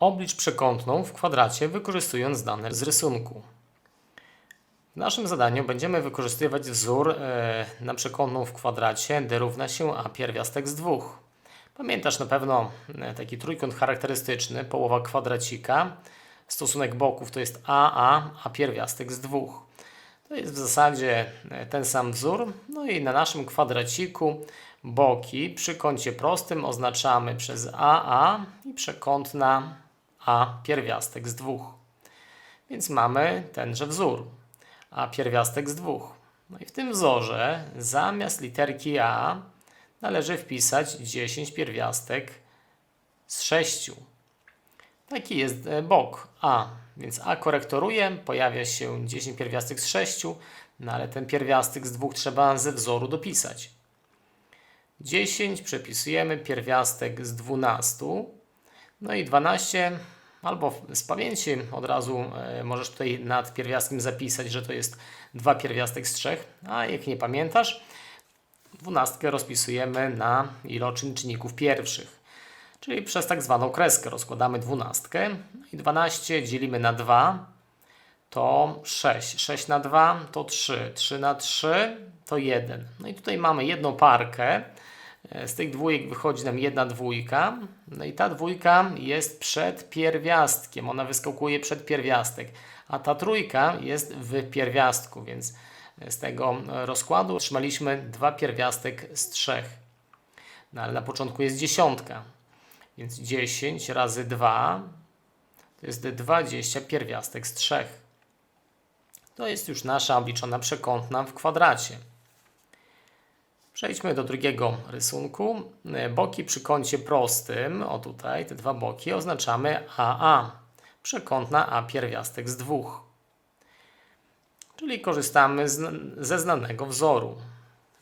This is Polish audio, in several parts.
Oblicz przekątną w kwadracie wykorzystując dane z rysunku. W naszym zadaniu będziemy wykorzystywać wzór e, na przekątną w kwadracie d równa się a pierwiastek z dwóch. Pamiętasz na pewno e, taki trójkąt charakterystyczny, połowa kwadracika. Stosunek boków to jest AA, a pierwiastek z dwóch. To jest w zasadzie e, ten sam wzór. No i na naszym kwadraciku boki przy kącie prostym oznaczamy przez AA i przekątna A pierwiastek z dwóch. Więc mamy tenże wzór, A pierwiastek z dwóch. No i w tym wzorze zamiast literki A należy wpisać 10 pierwiastek z 6. Taki jest e, bok A, więc A korektoruje, pojawia się 10 pierwiastek z 6, no ale ten pierwiastek z 2 trzeba ze wzoru dopisać. 10 przepisujemy pierwiastek z 12, no i 12 albo z pamięci od razu e, możesz tutaj nad pierwiastkiem zapisać, że to jest 2 pierwiastek z 3, a jak nie pamiętasz, 12 rozpisujemy na iloczyn czynników pierwszych. Czyli przez tak zwaną kreskę rozkładamy dwunastkę i 12 dzielimy na 2 to 6. 6 na 2 to 3. 3 na 3 to 1. No i tutaj mamy jedną parkę. E, Z tych dwójek wychodzi nam jedna dwójka. No i ta dwójka jest przed pierwiastkiem. Ona wyskakuje przed pierwiastek. A ta trójka jest w pierwiastku, więc z tego rozkładu otrzymaliśmy dwa pierwiastek z trzech. No ale na początku jest dziesiątka. Więc 10 razy 2 to jest 20 pierwiastek z 3. To jest już nasza obliczona przekątna w kwadracie. Przejdźmy do drugiego rysunku. Boki przy kącie prostym, o tutaj, te dwa boki, oznaczamy AA. Przekątna A pierwiastek z 2. Czyli korzystamy z, ze znanego wzoru.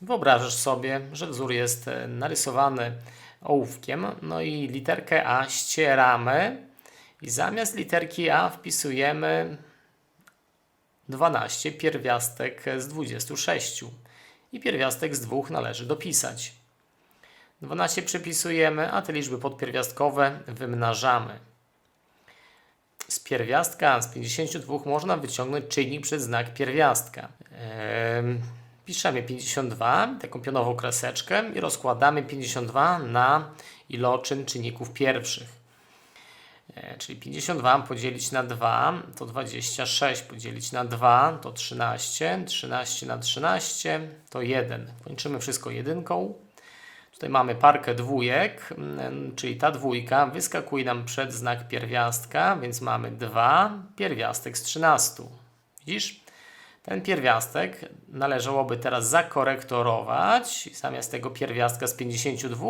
Wyobrażasz sobie, że wzór jest e, narysowany ołówkiem, no i literkę A ścieramy i zamiast literki A wpisujemy 12 pierwiastek z 26 i pierwiastek z 2 należy dopisać. 12 przepisujemy, a te liczby podpierwiastkowe wymnażamy. Z pierwiastka z 52 można wyciągnąć czynnik przez znak pierwiastka. Ehm, piszemy 52, taką pionową kreseczkę i rozkładamy 52 na iloczyn czynników pierwszych. E, czyli 52 podzielić na 2 to 26, podzielić na 2 to 13, 13 na 13 to 1. Kończymy wszystko jedynką. Tutaj mamy parkę dwójek, mm, czyli ta dwójka wyskakuje nam przed znak pierwiastka, więc mamy 2 pierwiastek z 13. Widzisz? Ten pierwiastek należałoby teraz zakorektorować i zamiast tego pierwiastka z 52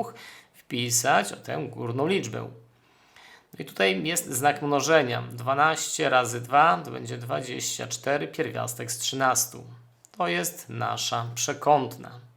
wpisać o tę górną liczbę. I tutaj jest znak mnożenia. 12 razy 2 to będzie 24 pierwiastek z 13. To jest nasza przekątna.